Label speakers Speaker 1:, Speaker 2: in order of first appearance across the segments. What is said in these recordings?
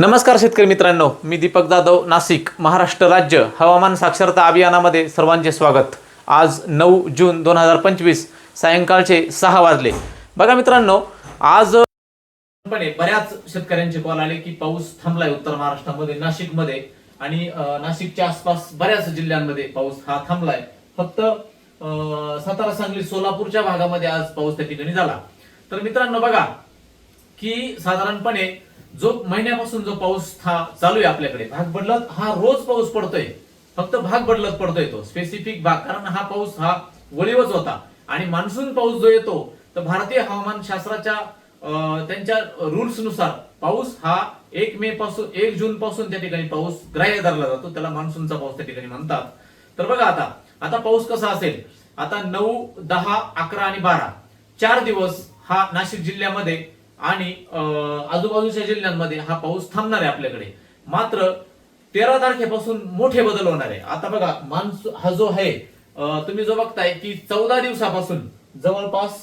Speaker 1: नमस्कार शेतकरी मित्रांनो मी दीपक जाधव नाशिक महाराष्ट्र राज्य हवामान साक्षरता अभियानामध्ये सर्वांचे स्वागत. आज नऊ जून दोन हजार पंचवीस सायंकाळचे सहा वाजले. बघा मित्रांनो आज बऱ्याच शेतकऱ्यांचे कॉल आले की पाऊस थांबलाय उत्तर महाराष्ट्रामध्ये नाशिकमध्ये. आणि नाशिकच्या आसपास बऱ्याच जिल्ह्यांमध्ये पाऊस हा थांबलाय. फक्त सातारा सांगली सोलापूरच्या भागामध्ये आज पाऊस त्या ठिकाणी झाला. तर मित्रांनो बघा की साधारणपणे जो महिन्यापासून जो पाऊस हा चालू आहे आपल्याकडे भाग बदलत हा रोज पाऊस पडतोय. फक्त भाग बदलत पडतोय तो. स्पेसिफिक भाग कारण हा पाऊस हा वळीवच होता. आणि मान्सून पाऊस जो येतो तर भारतीय हवामान शास्त्राच्या अं, त्यांच्या रुल्सनुसार पाऊस हा एक मे पासून एक जून पासून त्या ठिकाणी पाऊस ग्राह्य धरला जातो. त्याला मान्सूनचा पाऊस त्या ठिकाणी म्हणतात. तर बघा आता आता पाऊस कसा असेल? आता नऊ दहा अकरा आणि बारा. चार दिवस हा नाशिक जिल्ह्यामध्ये आणि आजूबाजूच्या जिल्ह्यांमध्ये हा पाऊस थांबणार आहे आपल्याकडे. मात्र तेरा तारखेपासून मोठे बदल होणार आहे. आता बघा मान्सून हा जो आहे तुम्ही जो बघताय की चौदा दिवसापासून जवळपास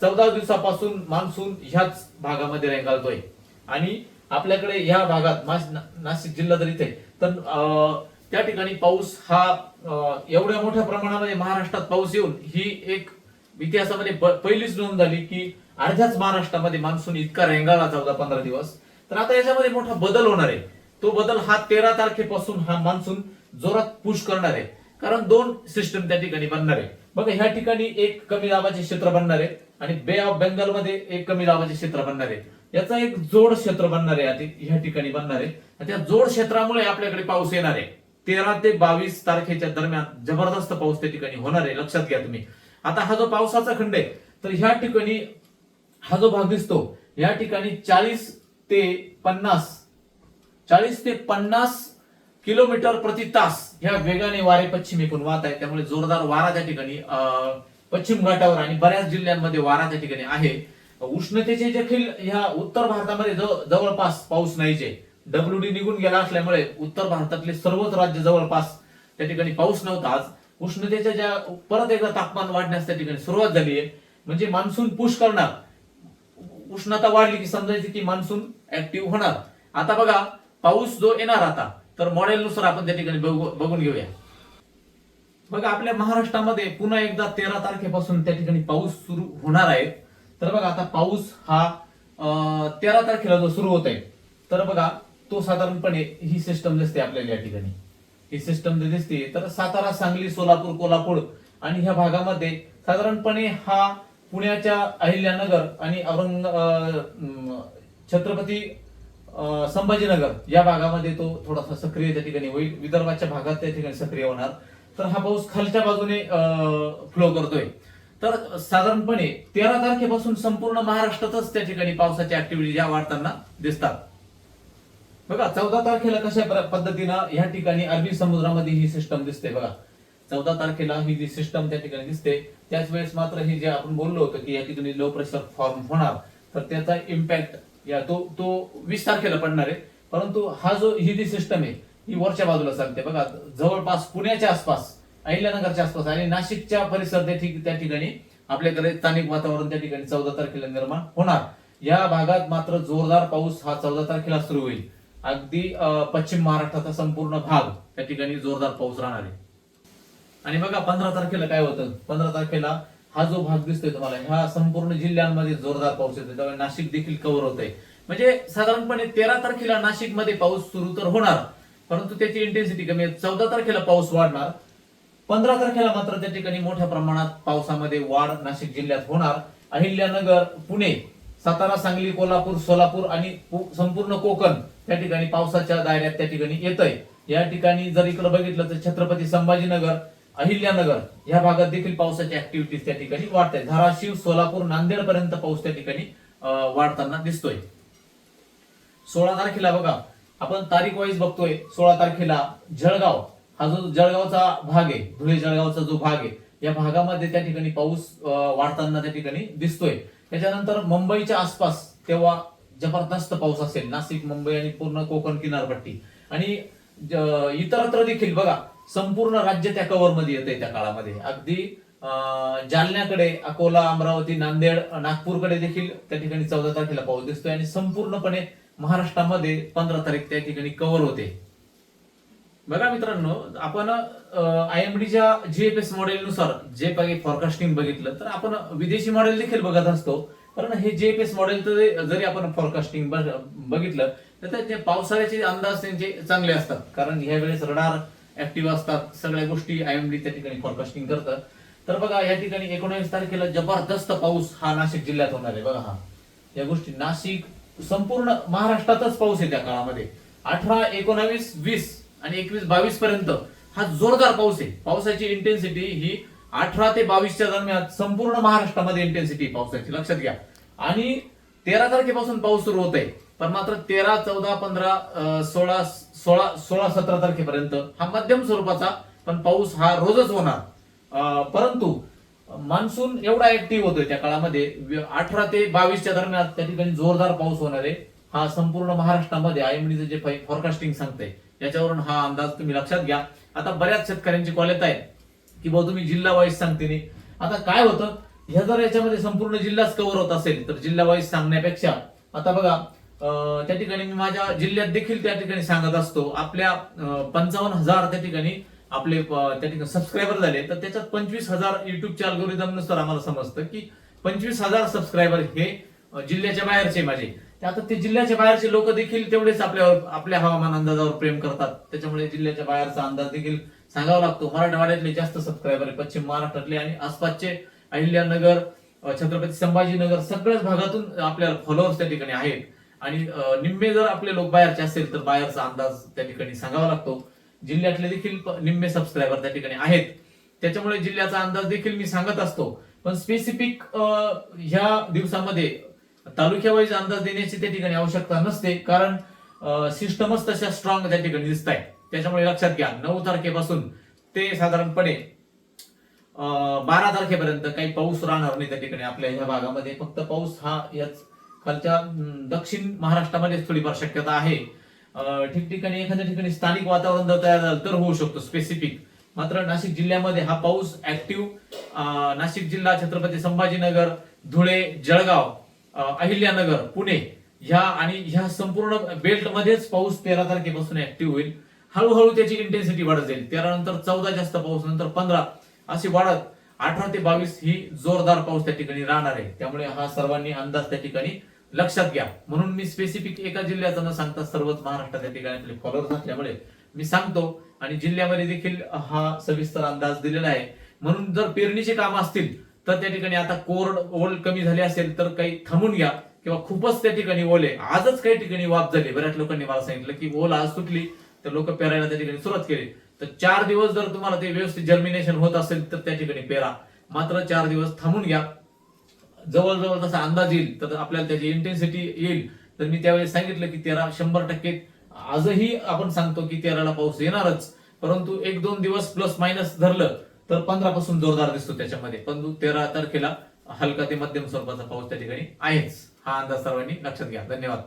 Speaker 1: चौदा दिवसापासून मान्सून ह्याच भागामध्ये रेंगाळतोय. आणि आपल्याकडे ह्या भागात मास- ना- नाशिक जिल्हा जर इथे तर त्या ठिकाणी पाऊस हा एवढ्या मोठ्या प्रमाणामध्ये महाराष्ट्रात पाऊस येऊन ही एक इतिहासामध्ये पहिलीच नोंद झाली की अर्ध्याच महाराष्ट्रामध्ये मान्सून इतका रेंगाळला चौदा पंधरा दिवस. तर आता याच्यामध्ये मोठा बदल होणार आहे. तो बदल हा तेरा तारखेपासून हा मान्सून जोरात पुश करणार आहे. कारण दोन सिस्टम त्या ठिकाणी बनणार आहे. बघा ह्या ठिकाणी एक कमी दाबाचे क्षेत्र बनणार आहे आणि बे ऑफ बेंगाल मध्ये एक कमी दाबाचे क्षेत्र बनणार आहे. याचा एक जोड क्षेत्र बनणार आहे ह्या ठिकाणी बनणार आहे. आणि त्या जोड क्षेत्रामुळे आपल्याकडे पाऊस येणार आहे. तेरा ते बावीस तारखेच्या दरम्यान जबरदस्त पाऊस त्या ठिकाणी होणार आहे. लक्षात घ्या तुम्ही. आता हा जो पावसाचा खंड आहे तर ह्या ठिकाणी हा जो भाग दिसतो या ठिकाणी चाळीस ते पन्नास चाळीस ते पन्नास किलोमीटर प्रति तास ह्या वेगाने वारे पश्चिमेकडून वाहत आहेत. त्यामुळे जोरदार वारा त्या ठिकाणी अं, पश्चिम घाटावर आणि बऱ्याच जिल्ह्यांमध्ये वारा त्या ठिकाणी आहे. उष्णतेचे देखील ह्या उत्तर भारतामध्ये जवळपास पाऊस नाहीचे डब्ल्यू डी निघून गेला असल्यामुळे उत्तर भारतातले सर्वच राज्य जवळपास त्या ठिकाणी पाऊस नव्हता. आज उष्णतेच्या ज्या परत एकदा तापमान वाढण्यास त्या ठिकाणी सुरुवात झाली आहे. म्हणजे मान्सून पुश करणार. उष्णता वाढली की समजायची की मान्सून ऍक्टिव्ह होणार. आता बघा पाऊस जो येणार आता तर मॉडेलनुसार आपण त्या ठिकाणी बघू- बघून घेऊया. बघा आपल्या महाराष्ट्रामध्ये पुन्हा एकदा तेरा तारखेपासून त्या ठिकाणी पाऊस सुरू होणार आहे. तर बघा आता पाऊस हा तेरा तारखेला जो सुरू होत आहे तर बघा तो साधारणपणे ही सिस्टम दिसते आपल्याला या ठिकाणी. ही सिस्टम दिसते. तर सातारा सांगली सोलापूर कोल्हापूर आणि ह्या भागामध्ये साधारणपणे हा पुण्याच्या अहिल्यानगर आणि औरंग छत्रपती संभाजीनगर या भागामध्ये तो थोडासा सक्रिय त्या ठिकाणी होईल. विदर्भाच्या भागात त्या ठिकाणी सक्रिय होणार. तर हा पाऊस खालच्या बाजूने फ्लो करतोय. तर साधारणपणे तेरा तारखेपासून संपूर्ण महाराष्ट्रातच त्या ठिकाणी पावसाच्या ऍक्टिव्हिटी ज्या वाढताना दिसतात. बघा चौदा तारखेला कशा पद्धतीनं ह्या ठिकाणी अरबी समुद्रामध्ये ही सिस्टम दिसते बघा. चौदा तारखेला ही जी सिस्टम त्या ठिकाणी दिसते त्याच वेळेस मात्र हे जे आपण बोललो होतो की या ठिकाणी लो प्रेशर फॉर्म होणार तर त्याचा इम्पॅक्ट या तो तो वीस तारखेला पडणार आहे. परंतु हा जो ही जी सिस्टम आहे ही वरच्या बाजूला चालते. बघा जवळपास पुण्याच्या आसपास अहिल्यानगरच्या आसपास आणि नाशिकच्या परिसर त्या ठिक- त्या ठिकाणी आपल्याकडे स्थानिक वातावरण त्या ठिकाणी चौदा तारखेला निर्माण होणार. या भागात मात्र जोरदार पाऊस हा चौदा तारखेला सुरू होईल. अगदी पश्चिम महाराष्ट्राचा संपूर्ण भाग त्या ठिकाणी जोरदार पाऊस राहणार आहे. आणि बघा पंधरा तारखेला काय होतं? पंधरा तारखेला हा जो भाग दिसतोय तुम्हाला ह्या संपूर्ण जिल्ह्यांमध्ये जोरदार पाऊस येतो त्यामुळे नाशिक देखील कव्हर होतंय. म्हणजे साधारणपणे तेरा तारखेला नाशिकमध्ये पाऊस सुरू तर होणार परंतु त्याची इंटेन्सिटी कमी आहे. चौदा तारखेला पाऊस वाढणार. पंधरा तारखेला मात्र त्या ठिकाणी मोठ्या प्रमाणात पावसामध्ये वाढ नाशिक जिल्ह्यात होणार. अहिल्यानगर पुणे सातारा सांगली कोल्हापूर सोलापूर आणि संपूर्ण कोकण त्या ठिकाणी पावसाच्या दायऱ्यात त्या ठिकाणी येत आहे या ठिकाणी जर इकडे बघितलं तर छत्रपती संभाजीनगर अहिल्यानगर या भागात देखील पावसाची ऍक्टिव्हिटीज त्या ठिकाणी वाढत आहे धाराशिव सोलापूर नांदेड पर्यंत पाऊस त्या ठिकाणी वाढताना दिसतोय. सोळा तारखेला बघा आपण तारीख वाईज बघतोय सोळा तारखेला जळगाव. हा जो जळगावचा भाग आहे धुळे जळगावचा जो भाग आहे या भागामध्ये त्या ठिकाणी पाऊस वाढताना त्या ठिकाणी दिसतोय. त्याच्यानंतर मुंबईच्या आसपास तेव्हा जबरदस्त पाऊस असेल. नाशिक मुंबई आणि पूर्ण कोकण किनारपट्टी. आणि इतरत्र देखील बघा संपूर्ण राज्य त्या कव्हरमध्ये येते त्या काळामध्ये. अगदी जालन्याकडे अकोला अमरावती नांदेड नागपूरकडे देखील त्या ठिकाणी चौदा तारखेला पाऊस दिसतोय आणि संपूर्णपणे महाराष्ट्रामध्ये पंधरा तारीख त्या ठिकाणी कव्हर होते. बघा मित्रांनो आपण आय एम डीच्या जीएफएस मॉडेलनुसार जे काही फॉरकास्टिंग बघितलं तर आपण विदेशी मॉडेल देखील बघत असतो. कारण हे जीएफएस मॉडेल जरी आपण फॉरकास्टिंग बघितलं तर त्याचे पावसाळ्याचे अंदाज त्यांचे चांगले असतात. कारण ह्या वेळेस रडार ऍक्टिव्ह असतात सगळ्या गोष्टी आय एम डी त्या ठिकाणी फॉरकास्टिंग करतात. तर बघा या ठिकाणी एकोणावीस तारखेला जबरदस्त पाऊस हा नाशिक जिल्ह्यात होणार आहे. बघा हा. या गोष्टी नाशिक संपूर्ण महाराष्ट्रातच पाऊस आहे त्या काळामध्ये. अठरा एकोणावीस वीस आणि एकवीस बावीस पर्यंत हा जोरदार पाऊस आहे. पावसाची इंटेन्सिटी ही अठरा ते बावीसच्या दरम्यान संपूर्ण महाराष्ट्रामध्ये इंटेन्सिटी पावसाची. लक्षात घ्या. आणि तेरा तारखेपासून पाऊस सुरू होत आहे पण मात्र तेरा चौदा पंधरा सोळा सोळा सोळा सतरा तारखेपर्यंत हा मध्यम स्वरूपाचा पण पाऊस हा रोजच होणार. परंतु मान्सून एवढा ऍक्टिव्ह होतोय त्या काळामध्ये. अठरा ते बावीसच्या दरम्यान त्या ठिकाणी जोरदार पाऊस होणार आहे. हा संपूर्ण महाराष्ट्रामध्ये आयएमडीचं जे फॉरकास्टिंग सांगतंय याच्यावरून हा अंदाज तुम्ही लक्षात घ्या. आता बऱ्याच शेतकऱ्यांची कॉल येत आहे की भाऊ तुम्ही जिल्हा वाईज सांगते नाही आता काय होतं? ह्या जर याच्यामध्ये संपूर्ण जिल्हाच कव्हर होत असेल तर जिल्हा वाईज सांगण्यापेक्षा आता बघा त्या ठिकाणी मी माझ्या जिल्ह्यात देखील त्या ठिकाणी सांगत असतो. आपल्या पंचावन्न हजार त्या ठिकाणी आपले त्या ठिकाणी सबस्क्रायबर झाले. तर त्याच्यात पंचवीस हजार युट्यूबच्या अल्गोरिदमनुसार आम्हाला समजतं की पंचवीस हजार सबस्क्रायबर हे जिल्ह्याच्या बाहेरचे माझे. आता ते जिल्ह्याच्या बाहेरचे लोक देखील तेवढेच आपल्यावर आपल्या हवामान अंदाजावर प्रेम करतात. त्याच्यामुळे जिल्ह्याच्या बाहेरचा अंदाज देखील सांगावा लागतो. मराठवाड्यातले जास्त सबस्क्रायबर आहे पश्चिम महाराष्ट्रातले आणि आसपासचे अहिल्यानगर छत्रपती संभाजीनगर सगळ्याच भागातून आपल्याला फॉलोअर्स त्या ठिकाणी आहेत. आणि निम्मे जर आपले लोक बाहेरचे असेल तर बाहेरचा अंदाज त्या ठिकाणी सांगावा लागतो. जिल्ह्यातले देखील निम्मे सबस्क्रायबर त्या ठिकाणी आहेत. त्याच्यामुळे जिल्ह्याचा अंदाज देखील मी सांगत असतो. पण स्पेसिफिक ह्या दिवसामध्ये तालुक्यावाईज अंदाज देण्याची त्या ठिकाणी आवश्यकता नसते कारण सिस्टमच तशा स्ट्रॉंग त्या ठिकाणी दिसत आहे त्याच्यामुळे लक्षात घ्या नऊ तारखेपासून ते साधारणपणे बारा तारखेपर्यंत काही पाऊस राहणार नाही त्या ठिकाणी आपल्या ह्या भागामध्ये. फक्त पाऊस हा याच खालच्या दक्षिण महाराष्ट्रामध्येच थोडीफार शक्यता आहे. ठिकठिकाणी एखाद्या ठिकाणी स्थानिक वातावरण जर तयार झालं तर होऊ शकतो स्पेसिफिक मात्र नाशिक जिल्ह्यामध्ये हा पाऊस ऍक्टिव्ह नाशिक जिल्हा छत्रपती संभाजीनगर धुळे जळगाव अहिल्यानगर पुणे ह्या आणि ह्या संपूर्ण बेल्ट मध्येच पाऊस तेरा तारखेपासून ऍक्टिव्ह होईल. हळूहळू त्याची इंटेन्सिटी वाढत जाईल. तेरा नंतर चौदा जास्त पाऊस नंतर पंधरा अशी वाढत अठरा ते बावीस ही जोरदार पाऊस त्या ठिकाणी राहणार आहे. त्यामुळे हा सर्वांनी अंदाज त्या ठिकाणी लक्षात घ्या. म्हणून मी स्पेसिफिक एका जिल्ह्याचा न सांगता सर्वच महाराष्ट्रात त्या ठिकाणी आपले फॉलोअर्स असल्यामुळे मी सांगतो आणि जिल्ह्यामध्ये देखील हा सविस्तर अंदाज दिलेला आहे. म्हणून जर पेरणीचे काम असतील तर त्या ठिकाणी आता कोरड ओल कमी झाली असेल तर काही थांबून घ्या किंवा खूपच त्या ठिकाणी ओले आजच काही ठिकाणी वाप झाली. बऱ्याच लोकांनी मला सांगितलं की ओल आज सुटली तर लोक पेरायला त्या ठिकाणी सुरुवात केली. तर चार दिवस जर तुम्हाला ते व्यवस्थित जर्मिनेशन होत असेल तर त्या ठिकाणी पेरा. मात्र चार दिवस थांबून घ्या. जवळजवळ तसा अंदाज येईल. तर आपल्याला त्याची इंटेन्सिटी येईल. तर मी त्यावेळेस सांगितलं की तेरा शंभर टक्के. आजही आपण सांगतो की तेराला पाऊस येणारच. परंतु एक दोन दिवस प्लस मायनस धरलं तर पंधरा पासून जोरदार दिसतो त्याच्यामध्ये. पण तेरा तारखेला हलका ते मध्यम स्वरूपाचा पाऊस त्या ठिकाणी आहेच. हा अंदाज सर्वांनी लक्षात घ्या. धन्यवाद.